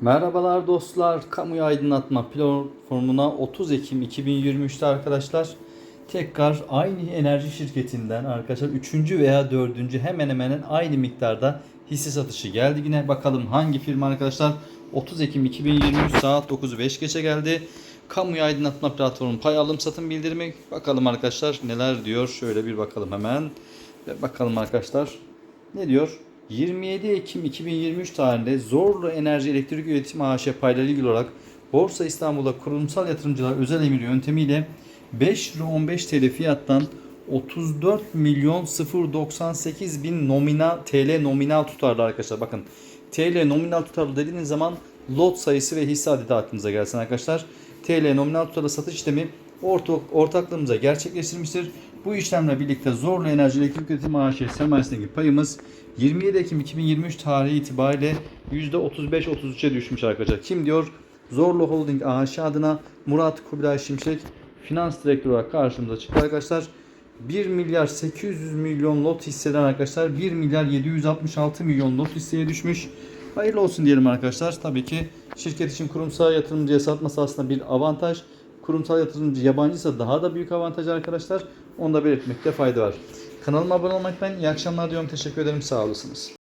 Merhabalar dostlar. Kamuya aydınlatma platformuna 30 Ekim 2023'te arkadaşlar tekrar aynı enerji şirketinden arkadaşlar 3. veya 4. hemen hemen aynı miktarda hisse satışı geldi yine. Bakalım hangi firma arkadaşlar 30 Ekim 2023 saat 9'u 5 geçe geldi. Kamuya aydınlatma platformunun pay alım satım bildirimi. Bakalım arkadaşlar neler diyor. Şöyle bir bakalım hemen. Ve bakalım arkadaşlar. Ne diyor? 27 Ekim 2023 tarihinde Zorlu Enerji Elektrik Üretimi AŞ paylarıyla ilgili olarak Borsa İstanbul'da kurumsal yatırımcılar özel emir yöntemiyle 5 lira 15 TL fiyattan 34 milyon 098 bin nominal TL nominal tutarlı arkadaşlar. Bakın TL nominal tutarlı dediğiniz zaman lot sayısı ve hisse adedi aklınıza gelsin arkadaşlar. TL nominal tutarlı satış işlemi ortak, ortaklığımıza gerçekleştirmiştir. Bu işlemle birlikte Zorlu Enerji Elektrik Üretimi AŞ sermayesindeki payımız 27 Ekim 2023 tarihi itibariyle %35-33'e düşmüş arkadaşlar. Kim diyor? Zorlu Holding AŞ adına Murat Kubilay Şimşek finans direktörü olarak karşımıza çıktı arkadaşlar. 1 milyar 800 milyon lot hisseden arkadaşlar 1 milyar 766 milyon lot hisseye düşmüş. Hayırlı olsun diyelim arkadaşlar. Tabii ki şirket için kurumsal yatırımcıya satması aslında bir avantaj. Kurumsal yatırımcı yabancıysa daha da büyük avantaj arkadaşlar. Onu da belirtmekte fayda var. Kanalıma abone olmayı unutmayın. İyi akşamlar diyorum. Teşekkür ederim. Sağ olasınız.